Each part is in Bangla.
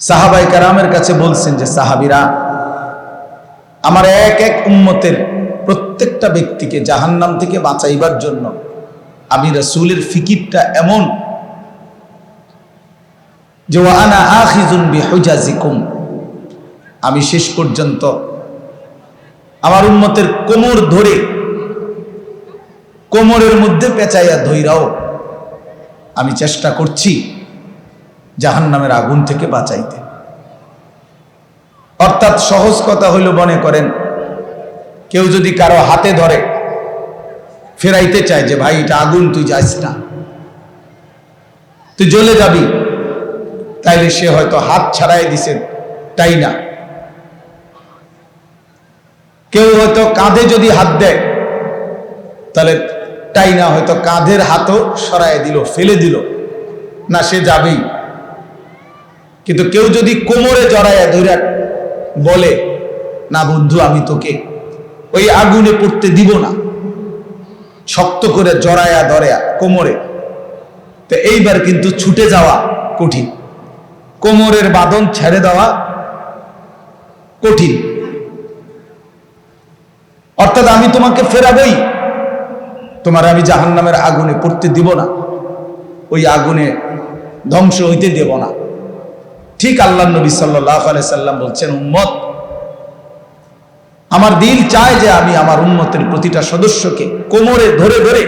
সাহাবাই কারামের কাছে বলছেন যে, সাহাবিরা, আমার এক এক উম্মতের প্রত্যেকটা ব্যক্তিকে জাহান্নাম থেকে বাঁচাইবার জন্য আমি রসুলের ফিকিরটা এমন যে আনা আখিজুন বিহুজাজিকুম। আমি শেষ পর্যন্ত আমার উন্মতের কোমর ধরে, কোমরের মধ্যে পেঁচাইয়া ধৈরাও আমি চেষ্টা করছি জাহান্নামের আগুন থেকে বাঁচাইতে। অর্থাৎ সহজ কথা হইল মনে করেন, কেউ যদি কারও হাতে ধরে, ফেরাইতে চায় যে, ভাই, এটা আগুন, তুই যাস না। তুই জ্বলে যাবি। তাইলে সে হয়তো হাত ছাড়াই দিছে, তাই না? কেউ হয়তো কাঁধে যদি হাত দেয়, তাহলে তাই না, হয়তো কাঁধের হাতও সরাই দিল, ফেলে দিল। না, সে যাবেই। কিন্তু কেউ যদি কোমরে জড়াইয়া ধরে বলে, না বন্ধু, আমি তোকে ওই আগুনে পড়তে দিব না। শক্ত করে জড়ায়া ধরে কোমরে। তো এইবার কিন্তু ছুটে যাওয়া কঠিন। কোমরের বাঁধন ছেড়ে দেওয়া কঠিন। অর্থাৎ আমি তোমাকে ফেরাবই। তোমার আমি জাহান্নামের আগুনে পড়তে দিব না। ওই আগুনে ধ্বংস হইতে দেব না। ঠিক আল্লাহ নবী সাল্লাহ সাল্লাম বলছেন, উম্মত, আমার দিল চায় যে আমি আমার উন্মতের প্রতিটা সদস্যকে কোমরে ধরে ধরে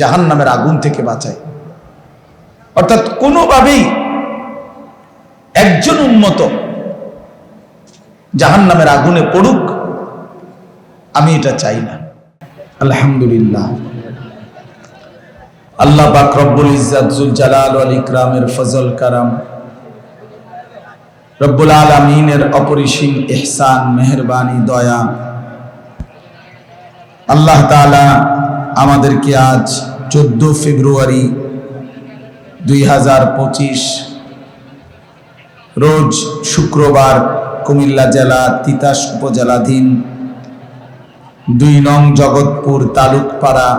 জাহান নামের আগুন থেকে বাঁচাই। অর্থাৎ কোনোভাবেই একজন উন্মত জাহান নামের আগুনে পড়ুক, আমি এটা চাই না। আলহামদুলিল্লাহ। আল্লাহ পাক রব্বুল ইজ্জাতুল জালাল ওয়াল ইকরামের ফজল কারাম রব্বুল আলমিনের অপরিসীম এহসান মেহরবানি, দয়া। আল্লাহ তালা আমাদেরকে আজ চোদ্দ ফেব্রুয়ারি দুই হাজার পঁচিশ রোজ শুক্রবার কুমিল্লা জেলা তিতাস উপজেলাধীন দুই নং জগৎপুর তালুকপাড়া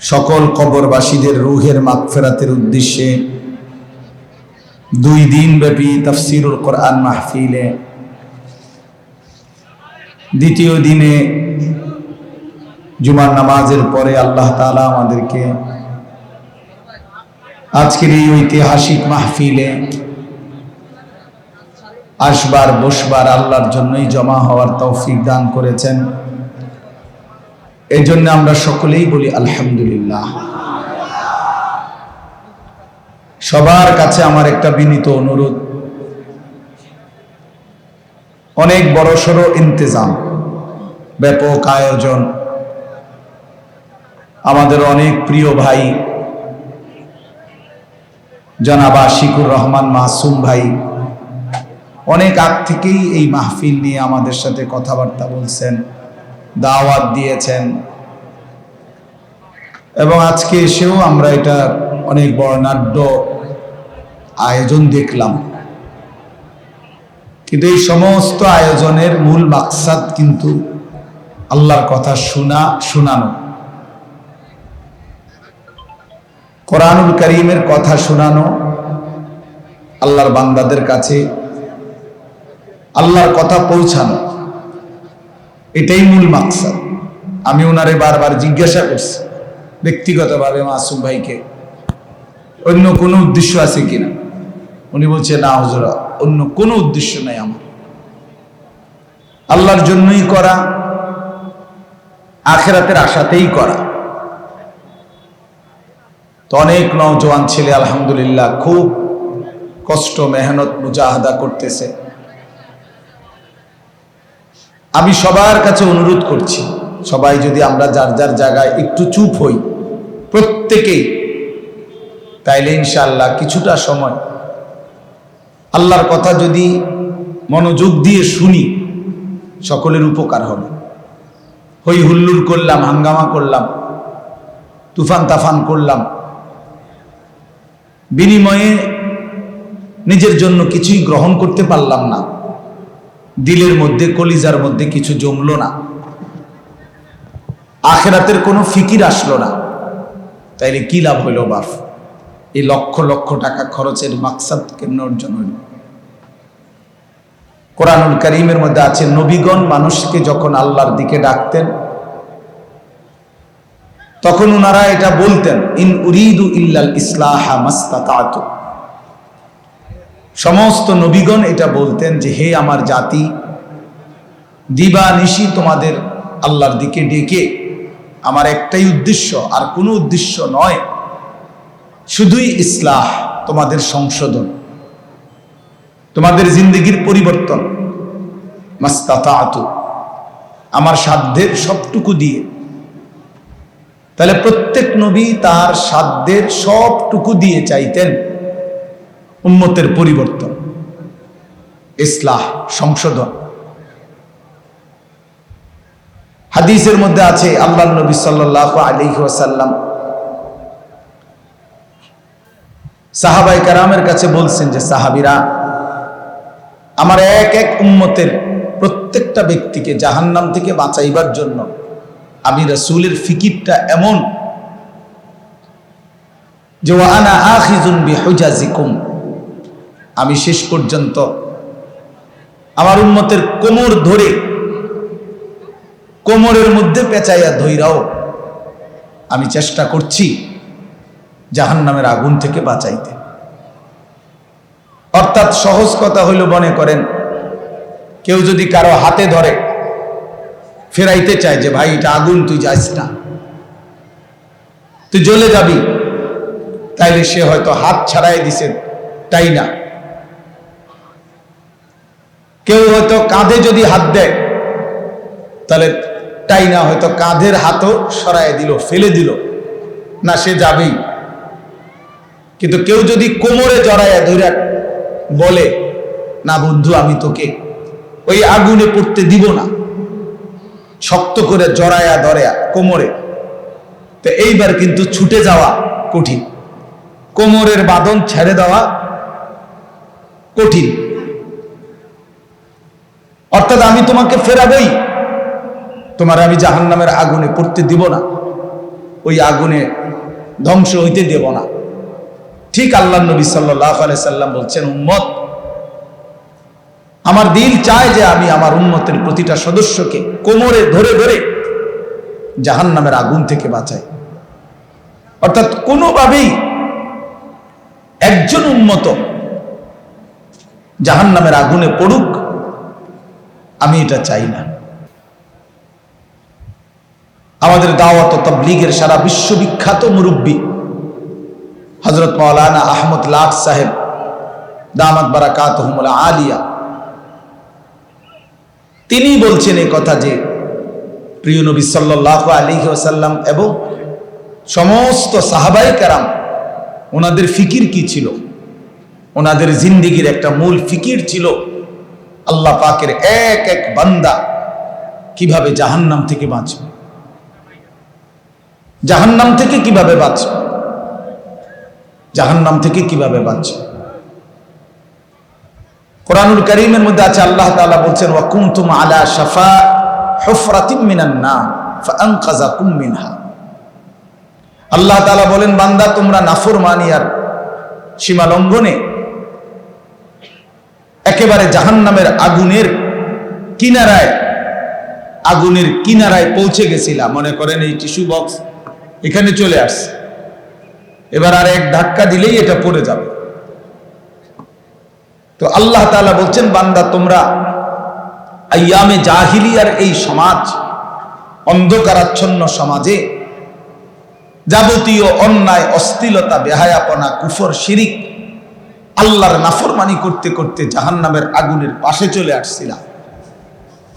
সকল কবরবাসীদের রুহের মাগফেরাতের উদ্দেশ্যে দুই দিন ব্যাপী তফসিরুল কোরআন মাহফিলে। দ্বিতীয় দিনে জুমার নামাজের পরে আল্লাহ তালা আমাদেরকে আজকের এই ঐতিহাসিক মাহফিলে আসবার, বসবার আল্লাহর জন্যই জমা হওয়ার তৌফিক দান করেছেন। এই জন্য আমরা সকলেই বলি আলহামদুলিল্লাহ। সবার কাছে আমার একটা বিনীত অনুরোধ। অনেক বড় সড়ো ইন্তজাম, ব্যাপক আয়োজন, আমাদের অনেক প্রিয় ভাই, জনাবা শিকুর রহমান মাসুম ভাই, অনেক আগ থেকেই এই মাহফিল নিয়ে আমাদের সাথে কথাবার্তা বলছেন, দাওয়াত দিয়েছেন। এবং আজকে এসেও আমরা এটা অনেক বর্ণাঢ্য আয়োজন দেখলাম। কিন্তু এই সমস্ত আয়োজনের মূল মাকসাদ কিন্তু আল্লাহর কথা শোনা, শোনানো। কোরআনুল করিমের কথা শোনানো আল্লাহর বান্দাদের কাছে, আল্লাহর কথা পৌঁছানো, এটাই মূল মাকসাদ। আমি ওনারে বারবার জিজ্ঞাসা করছি, ব্যক্তিগতভাবে মাসুম ভাইকে অন্য কোনো উদ্দেশ্য আছে কিনা? উনি বলছে, না হজরা, অন্য কোনো উদ্দেশ্য নাই আমার। আল্লাহর জন্যই করা, আখেরাতের আশাতেই করা। তো অনেক নওজোয়ান ছেলে, আলহামদুলিল্লাহ, খুব কষ্ট, মেহনত, মুজাহাদা করতেছে। আমি সবার কাছে অনুরোধ করছি, সবাই যদি আমরা যার যার জায়গায় একটু চুপ হই, প্রত্যেকেই তাইলে ইনশাল্লাহ কিছুটা সময় আল্লাহর কথা যদি মনোযোগ দিয়ে শুনি, সকলের উপকার হবে। হই হুল্লুর করলাম, হাঙ্গামা করলাম, তুফান তাফান করলাম, বিনিময়ে নিজের জন্য কিছুই গ্রহণ করতে পারলাম না। দিলের মধ্যে, কলিজার মধ্যে কিছু জমলো না। আখেরাতের কোনো ফিকির আসলো না। তাইলে কি লাভ হইল বাফ? এই লক্ষ লক্ষ টাকা খরচের মাকসাদ কেমন অর্জন হইল কোরআনুল করিমের মধ্যে আছে, নবীগণ মানুষকে যখন আল্লাহর দিকে ডাকতেন, তখন ওনারা এটা বলতেন, ইন উরিদু ইল্লাল ইসলাহা মাস্তাতাতু। সমস্ত নবীগণ এটা বলতেন যে, হে আমার জাতি দিবা নিশি তোমাদের আল্লাহর দিকে ডেকে। আমার একটাই উদ্দেশ্য, আর কোনো উদ্দেশ্য নয় শুধুই ইসলাহ, তোমাদের সংশোধন। তোমাদের জিন্দগির পরিবর্তন। মাস্তাতাতু আমার সাধ্যের সবটুকু দিয়ে। তাহলে প্রত্যেক নবী তার সাধ্যের সবটুকু দিয়ে চাইতেন উম্মতের পরিবর্তন। ইসলাহ, সংশোধন। হাদিসের মধ্যে আছে আল্লাহ নবী সাল্লাহ আলী ওয়াসাল্লাম সাহাবাই কারামের কাছে বলছেন যে, সাহাবিরা, আমার এক এক উম্মতের প্রত্যেকটা ব্যক্তিকে জাহান্নাম থেকে বাঁচাইবার জন্য আমি রসুলের ফিকিরটা এমন যে আনা আখিজুন বিহুজাজিকুম। আমি শেষ পর্যন্ত আমার উন্মতের কোমর ধরে, কোমরের মধ্যে পেঁচাইয়া ধৈরাও আমি চেষ্টা করছি জাহান নামের আগুন থেকে বাঁচাইতে। অর্থাৎ সহজ কথা হইল মনে করেন, কেউ যদি কারও হাতে ধরে, ফেরাইতে চায় যে, ভাই, এটা আগুন, তুই যাইস না। তুই জ্বলে যাবি। তাইলে সে হয়তো হাত ছাড়াই দিছে, তাই না? কেউ হয়তো কাঁধে যদি হাত দেয়, তাহলে তাই না, হয়তো কাঁধের হাতও সরাই দিল, ফেলে দিল। না, সে যাবেই। কিন্তু কেউ যদি কোমরে জড়াইয়া ধরে বলে, না বন্ধু, আমি তোকে ওই আগুনে পড়তে দিব না। শক্ত করে জড়ায়া ধরেয়া কোমরে। তো এইবার কিন্তু ছুটে যাওয়া কঠিন। কোমরের বাদন ছেড়ে দেওয়া কঠিন। অর্থাৎ আমি তোমাকে ফেরাবই, তোমার আমি জাহান নামের আগুনে পড়তে দিব না। ওই আগুনে ধ্বংস হইতে দেব না। ঠিক আল্লাহ নবী সাল্লাহ সাল্লাম বলছেন, উম্মত, আমার দিল চায় যে আমি আমার উন্মতের প্রতিটা সদস্যকে কোমরে ধরে ধরে জাহান নামের আগুন থেকে বাঁচাই। অর্থাৎ কোনোভাবেই একজন উন্মত জাহান নামের আগুনে পড়ুক, আমি এটা চাই না। আমাদের দাওয়াত তবলিগের সারা বিশ্ববিখ্যাত মুরব্বী হজরত মৌলানা আহমদ লাট সাহেব, দামাত বারাকাত আলিয়া। তিনি বলছেন এই কথা যে, প্রিয় নবী সাল্লাহ আলী ওসাল্লাম এবং সমস্ত সাহাবাই কারাম, ওনাদের ফিকির কি ছিল? ওনাদের জিন্দিগির একটা মূল ফিকির ছিল, আল্লাহ পাকের এক এক বান্দা কীভাবে জাহান্নাম থেকে বাঁচবে? জাহান্নাম থেকে কীভাবে বাঁচবে? জাহান্নাম থেকে কীভাবে বাঁচবে কোরআনুল করিমের মধ্যে আছে, আল্লাহ তাআলা বলছেন, ওয়া কুনতুম আলা শাফা আল্লাহ তাআলা বলেন, বান্দা, তোমরা নাফরমানি আর সীমা লঙ্ঘনে একেবারে জাহান্নামের আগুনের কিনারায় আগুনের কিনারায় পৌঁছে গেছিলাম মনে করেন এই টিস্যু বক্স এখানে চলে আসছে। এবার আর এক ধাক্কা দিলেই এটা পড়ে যাবে। তো আল্লাহ তালা বলছেন, বান্দা, তোমরা আয়ামে জাহিলিয়ার এই সমাজ, অন্ধকারাচ্ছন্ন সমাজে যাবতীয় অন্যায় অস্থিলতা বেহায়াপনা, কুফর, শিরিক আল্লাহর নাফরমানি করতে করতে জাহান নামের আগুনের পাশে চলে আসছিলাম।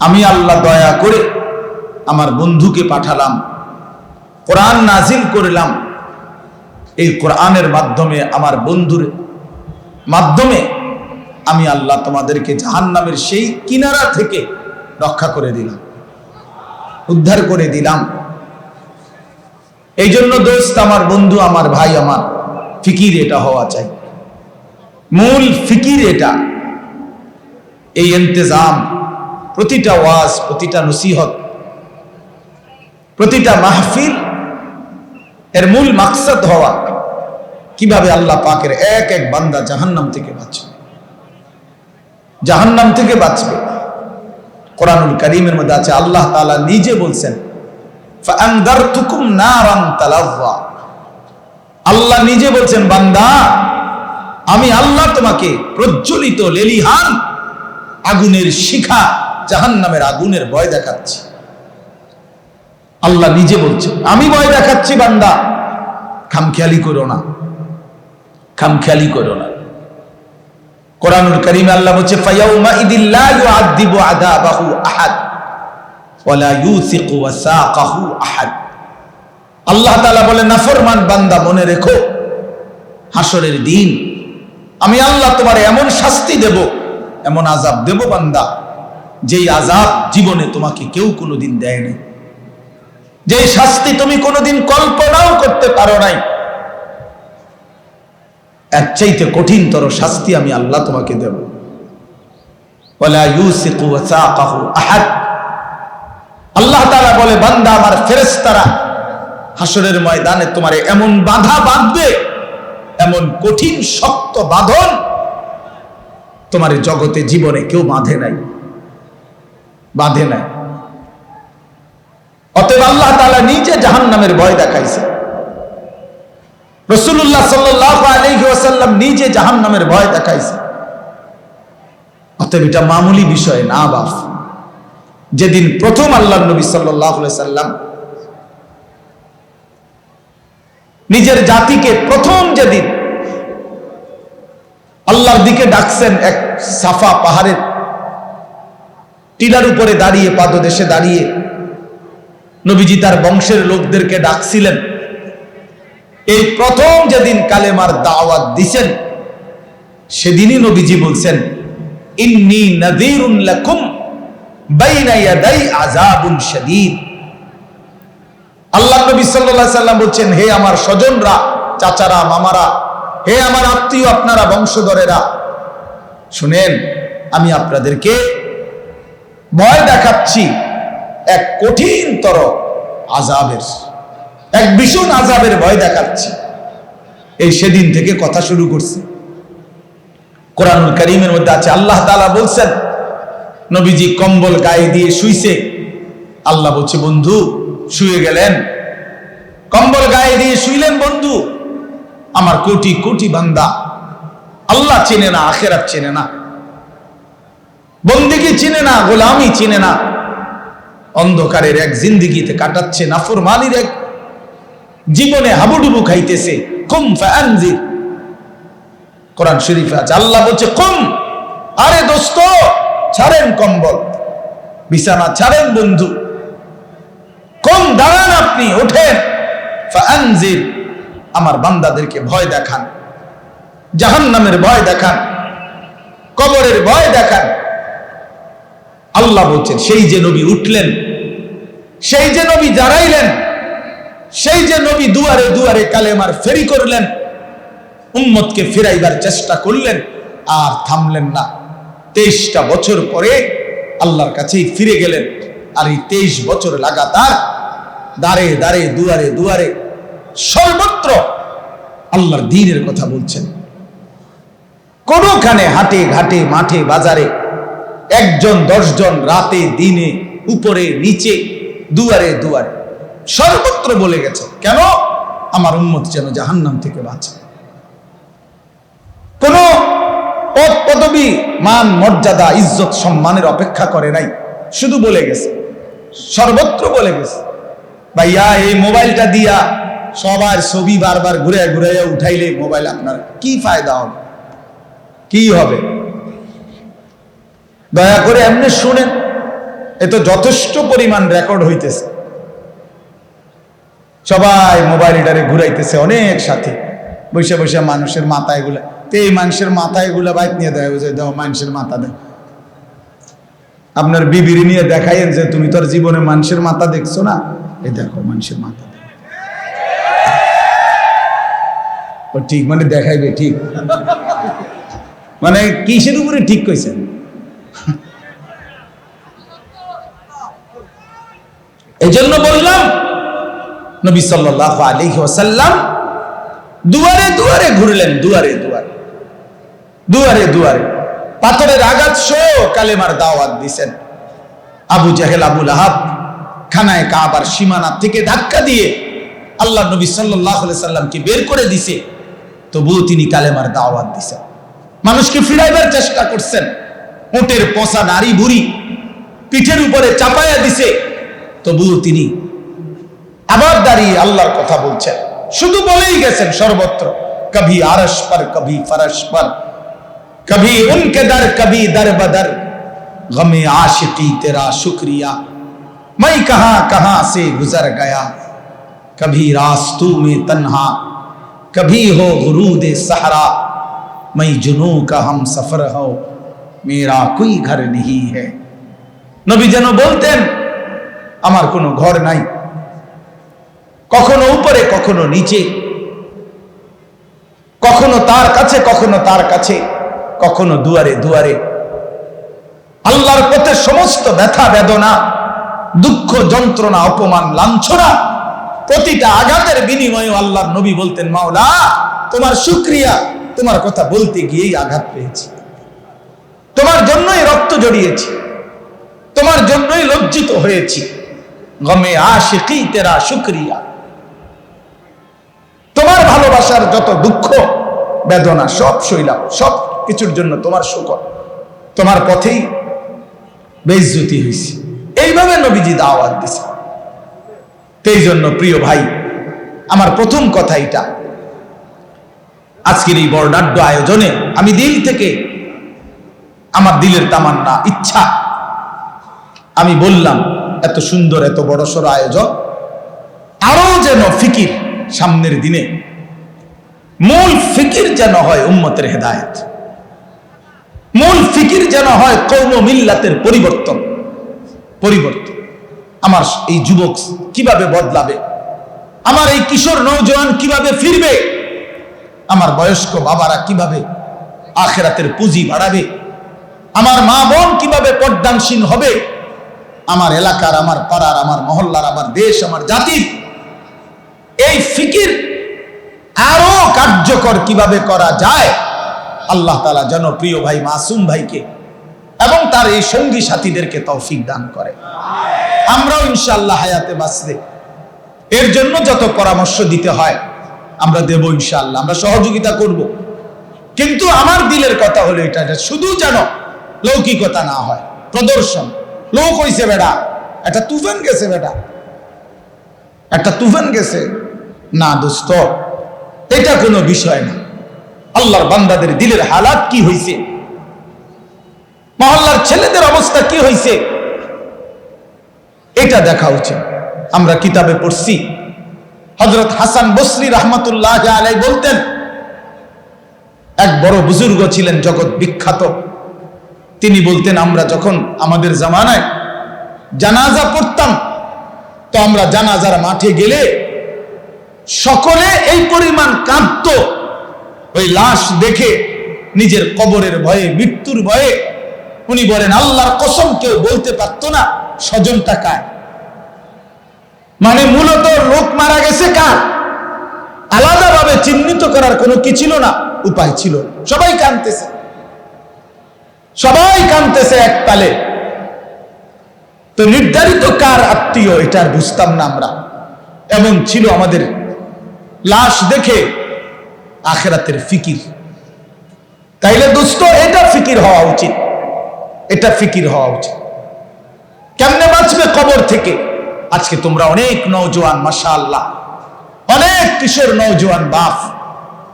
আমি আল্লাহ দয়া করে আমার বন্ধুকে পাঠালাম, কোরআন নাজিল করলাম এই কোরআনের মাধ্যমে, আমার বন্ধুর মাধ্যমে আমি আল্লাহ তোমাদেরকে জাহান নামের সেই কিনারা থেকে রক্ষা করে দিলাম, উদ্ধার করে দিলাম। এই জন্য দোস্ত, আমার বন্ধু, আমার ভাই, আমার ফিকির এটা হওয়া চাই। মূল ফিকির এটা। এই ইন্তজাম, প্রতিটা ওয়াজ, প্রতিটা নসিহত, প্রতিটা মাহফিল, এর মূল মাকসাদ হওয়া। কীভাবে আল্লাহ পাকের এক এক বান্দা জাহান্নাম থেকে বাঁচবে? জাহান্নাম থেকে বাঁচবে। কোরআনুল করিমের মধ্যে আছে, আল্লাহ তাআলা নিজে বলছেন আল্লাহ নিজে বলছেন, বান্দা, আমি আল্লাহ তোমাকে প্রজ্বলিত লেলিহান আগুনের শিখা জাহান্নামের আগুনের ভয় দেখাচ্ছি। আল্লাহ নিজে বলছে আমি ভয় দেখাচ্ছি বান্দা, খামখেয়ালি করো না। খামখেয়ালি করো না। কোরআনুল করিম আল্লাহ বলছে, ফায়াউমা ইদিল্লা ইউআযিবু আযাবাহু আহাদ ওয়ালা ইউসিকু ওয়াসাকাহু আহাদ। আল্লাহ তাআলা বলে, নাফরমান বান্দা, মনে রেখো হাসরের দিন আমি আল্লাহ তোমার এমন শাস্তি দেব, এমন আজাব দেব বান্দা, যেই আজাব জীবনে তোমাকে কেউ কোনোদিন দেয়নি যে শাস্তি তুমি কোনোদিন কল্পনাও করতে পারো নাই এর চাইতে কঠিনতর শাস্তি আমি আল্লাহ তোমাকে দেব। আল্লাহ তাআলা বলে, বান্দা আমার ফেরেশতারা হাসরের ময়দানে তোমার এমন বাধা বাঁধবে, এমন কঠিন শক্ত বাঁধন তোমার জগতে জীবনে কেউ বাঁধে নাই। বাঁধে নাই। অতএব আল্লাহ তাআলা নিজে জাহান্নামের ভয় দেখাইছে। রসুল্লাহ সাল্লাহ নিজে জাহান্নামের ভয় দেখাইছে। অতএব এটা মামুলি বিষয়, না বাপ। যেদিন প্রথম আল্লাহ নবী সাল্লাম নিজের জাতিকে প্রথম যেদিন আল্লাহর দিকে ডাকছেন এক সাফা পাহাড়ের টিলার উপরে দাঁড়িয়ে, পাদদেশে দাঁড়িয়ে, নবীজি তার বংশের লোকদেরকে ডাকছিলেন। এই প্রথম যেদিন কালেমার দাওয়াত দিছেন, সেদিনই নবীজি বলছেন, ইন্নি নাযীরুন লাকুম বাইনা ইয়াদাই আযাবুন শাদীদ। আল্লাহ নবী সাল্লাল্লাহু সাল্লাম বলছেন, হে আমার স্বজনরা, চাচারা, মামারা, হে আমার আত্মীয় আপনারা, বংশধরেরা, শুনেন, আমি আপনাদেরকে ভয় দেখাচ্ছি এক কঠিনতর আজাবের এক ভীষণ আজাবের ভয় দেখাচ্ছি। এই সেদিন থেকে কথা শুরু করছে। কোরআনুল করিমের মধ্যে আছে, আল্লাহ তাআলা বলছেন, নবীজি কম্বল গায়ে দিয়ে শুইছে। আল্লাহ বলছে, বন্ধু, শুয়ে গেলেন। কম্বল গায়ে দিয়ে শুইলেন বন্ধু, আমার কোটি কোটি বান্দা। আল্লাহ চেনে না, আখেরাত চেনে না। বন্দিকে চিনে না, গোলামি চিনে না। অন্ধকারের এক জিন্দিগিতে কাটাচ্ছে, নাফরমানির এক জীবনে হাবুডুবু খাইতেছে। কুম ফানজির কোরআন শরীফে আছে, আল্লাহ বলছে, কুম, আরে দোস্ত, ছাড়েন কম্বল। বিছানা ছাড়েন বন্ধু। কম, দাঁড়ান আপনি, ওঠেন। ফানজির আমার বান্দাদেরকে ভয় দেখান। জাহান্নামের ভয় দেখান। কবরের ভয় দেখান। আল্লাহ বলছেন, সেই যে নবী উঠলেন, সেই যে নবী দাঁড়াইলেন সেই যে নবী দুয়ারে দুয়ারে কালেমার ফেরি করলেন, উম্মতকে ফিরাইবার চেষ্টা করলেন, আর থামলেন না। তেইশটা বছর পরে আল্লাহর কাছেই ফিরে গেলেন, আর এই তেইশ বছর লাগাতার দাঁড়ে দাঁড়ে দুয়ারে দুয়ারে সর্বত্র আল্লাহর দিনের কথা বলছেন। কোনোখানে হাটে ঘাটে মাঠে বাজারে একজন, দশজন রাতে, দিনে, উপরে, নিচে, দুয়ারে দুয়ারে সর্বত্র বলে গেছে, কেন? আমার উন্মত যেন জাহান্নাম থেকে বাঁচে। কোন পদ পদবি, মান, মর্যাদা, ইজ্জত, সম্মানের অপেক্ষা করে নাই। শুধু বলে গেছে, সর্বত্র বলে গেছে, ভাইয়া, এই মোবাইলটা দিয়া সবার ছবি বারবার ঘুরে ঘুরে উঠাইলে মোবাইল আপনার কি ফায়দা হবে? কি হবে? দয়া করে এমনি শুনেন, এ তো যথেষ্ট পরিমাণ রেকর্ড হইতেছে। সবাই মোবাইলটারে ঘুরাইতেছে অনেক সাথে। বসে বসে মানুষের মাথায়গুলা তো এই মানুষের মাথায়গুলা বাইক নিয়ে দেয় যে দাও, মানুষের মাথা দেয়। আপনার বিবিরি নিয়ে দেখাইন যে তুমি তোর জীবনে মানুষের মাথা দেখছ না। এই দেখো, মানুষের মাথা ঠিক মানে দেখাইবে, ঠিক। মানে কিসের উপরে ঠিক কইছেন? এই জন্য বললাম নবী সাল্লাহ আলী ওসাল্লাম দুয়ারে দুয়ারে ঘুরলেন, দুয়ারে দুয়ারে দুয়ারে দুয়ারে। পাথরের আঘাত সো কালেমার দাওয়াত দিছেন। আবু জাহেল আবুল আহাব খানায় কাবার সীমানা থেকে ধাক্কা দিয়ে আল্লাহ নবী সাল্লাহ সাল্লামকে বের করে দিছে। তবুও তিনি কালেমার দাওয়াত দিছেন। মানুষকে ফিরাইবার চেষ্টা করছেন। উটের পচা নারী বুড়ি পিঠের উপরে চাপায়া দিছে। তবুও তিনি আবার দাঁড়িয়ে আল্লাহর কথা বলছেন শুধু বলেই গেছেন সর্বত্র কভি আরস পর কভি ফরস পর কভি উনকে দর কভি দর বদর গমে आशिकी तेरा शुक्रिया मैं कहां कहां से गुजर गया कभी रास्तों में तन्हा कभी हो गुरूद सहरा मैं जुनू का हम सफर हो मेरा कोई घर नहीं है নবী যেন বলতেন আমার কোনো ঘর নাই কখনো উপরে, কখনো নিচে। কখনো তার কাছে, কখনো তার কাছে, কখনো দুয়ারে দুয়ারে। আল্লাহর পথে সমস্ত ব্যথা, বেদনা, দুঃখ, যন্ত্রণা, অপমান, লাঞ্ছনা, প্রতিটা আঘাতের বিনিময়ে আল্লাহর নবী বলতেন, মাওলা, তোমার শুক্রিয়া, তোমার কথা বলতে গিয়েই আঘাত পেয়েছি। তোমার জন্যই রক্ত জড়িয়েছি। তোমার জন্যই লজ্জিত হয়েছি। গমে আশিকি তেরা শুক্রিয়া। ভালোবাসার যত দুঃখ, বেদনা, সব সইলাম। সব কিছুর জন্য তোমার শুকর। তোমার পথেই বেইজ্জতি হয়েছে এইভাবে নবীজি দাওয়াত দিছে। এই জন্য প্রিয় ভাই, আমার প্রথম কথা এটা। আজকের এই বর্ণাঢ্য আয়োজনে আমি দিল থেকে আমার দিলের তামান্না, ইচ্ছা, আমি বললাম, এত সুন্দর, এত বড় সড় আয়োজন আরও যেন ফিকির সামনের দিনে মূল ফিকির যেন হয় উম্মতের হেদায়েত। মূল ফিকির যেন হয় কৌম মিল্লাতের পরিবর্তন। পরিবর্তন। আমার এই যুবক কীভাবে বদলাবে? আমার এই কিশোর নৌজওয়ান কীভাবে ফিরবে? আমার বয়স্ক বাবারা কীভাবে আখেরাতের পুঁজি বাড়াবে? আমার মা বোন কীভাবে পর্দানসীন হবে? আমার এলাকার, আমার পাড়ার, আমার মহল্লার, আমার দেশ, আমার জাতির এই ফিকির আরও কার্যকর কীভাবে করা যায়? আল্লাহ তালা যেন প্রিয় ভাই, মাসুম ভাইকে এবং তার এই সঙ্গী সাথীদেরকে তৌফিক দান করে। আমরাও ইনশাল্লাহ হায়াতে বাঁচলে। এর জন্য যত পরামর্শ দিতে হয়, আমরা দেব ইনশাল্লাহ আমরা সহযোগিতা করব। কিন্তু আমার দিলের কথা হলো এটা এটা শুধু যেন লৌকিকতা না হয়, প্রদর্শন। লোক হইছে বেটা একটা তুফান গেছে বেটা একটা তুফান গেছে। না, দোস্ত এটা কোনো বিষয় না। আল্লাহর বান্দাদের দিলের হালাত কি হইছে? মহল্লার ছেলেদের অবস্থা কি হইছে? এটা দেখা উচিত। আমরা কিতাবে পড়ছি হজরত হাসান বসরি রহমতুল্লাহ আলাই বলতেন, এক বড় বুজুর্গ ছিলেন জগৎ বিখ্যাত। তিনি বলতেন, আমরা যখন আমাদের জামানায় জানাজা পড়তাম, তো আমরা জানাজার মাঠে গেলে সকলে এই পরিমাণ কাঁদত ওই লাশ দেখে নিজের কবরের ভয়ে, মৃত্যুর ভয়ে উনি বলেন, আল্লাহর কসম কেউ বলতে পারতো না স্বজনটা কায় মানে মূলত লোক মারা গেছে কার? আলাদাভাবে চিহ্নিত করার কোনো কি ছিল না? উপায় ছিল। সবাই কানতেছে। সবাই কানতেছে এক তালে। তো নির্ধারিত কার আত্মীয় এটা আর বুঝতাম না আমরা। এমন ছিল আমাদের লাশ দেখে আখেরাতের ফিকির। তাইলে দোস্ত, এটা ফিকির হওয়া উচিত। এটা ফিকির হওয়া উচিত। কেমনে বাঁচবে কবর থেকে? আজকে তোমরা অনেক নৌজওয়ান মাসা আল্লাহ অনেক কিশোর নৌজওয়ান বাফ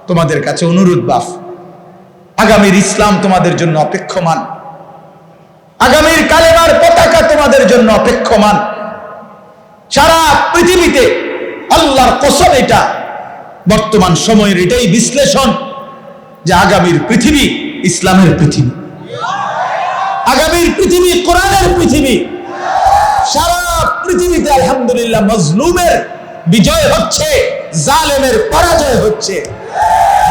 তোমাদের কাছে অনুরোধ বাফ আগামীর ইসলাম তোমাদের জন্য অপেক্ষমান। আগামীর কালেমার পতাকা তোমাদের জন্য অপেক্ষমান। সারা পৃথিবীতে আল্লাহর কসম এটা। বর্তমান সময়ের এটাই বিশ্লেষণ যে আগামীর পৃথিবী ইসলামের পৃথিবী। আগামীর পৃথিবী কোরআনের পৃথিবী। সারা পৃথিবীতে আলহামদুলিল্লাহ মজলুমের বিজয় হচ্ছে, জালেমের পরাজয় হচ্ছে।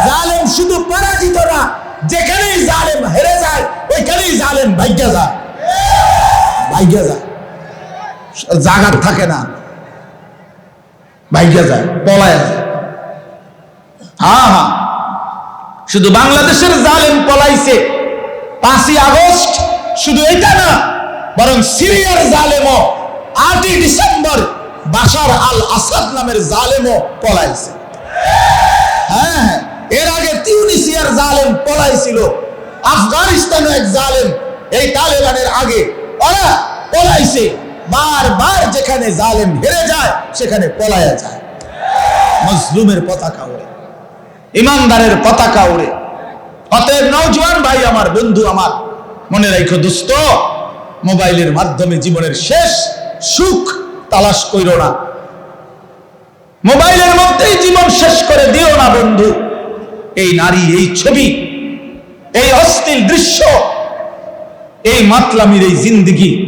জালেম শুধু পরাজিত না, যেখানেই জালেম হেরে যায়, ওইখানেই জালেম ভাগ্যা যায়। ভাগ্যা যায়। জাগার থাকে না। ভাগ্যা যায়, পলায় যায়। হ্যাঁ হ্যাঁ। শুধু বাংলাদেশের জালেম পলাইছে পাঁচই আগস্ট, শুধু এটা না, বরং সিরিয়ার জালেমও আটই ডিসেম্বর বাশার আল আসাদ নামের জালেমও পলাইছে। হ্যাঁ হ্যাঁ। এর আগে তিউনিসিয়ার জালেম পলাইছিল, আফগানিস্তানও এক জালেম, এই তালেবানের আগে ওরা পলাইছে। বারবার যেখানে জালেম হেরে যায়, সেখানে পলায়া যায়। মজলুমের পতাকা ওড়ে। ইমানদারের পতাকা উড়ে। অতএব নওজোয়ান ভাই, আমার বন্ধু, আমার মনে রাখো দোস্ত, মোবাইলের মাধ্যমে জীবনের শেষ সুখ তালাশ কইর না। মোবাইলের মধ্যেই জীবন শেষ করে দিও না, বন্ধু। এই নারী, এই ছবি, এই অস্থির দৃশ্য, এই মাতলামির এই জিন্দগি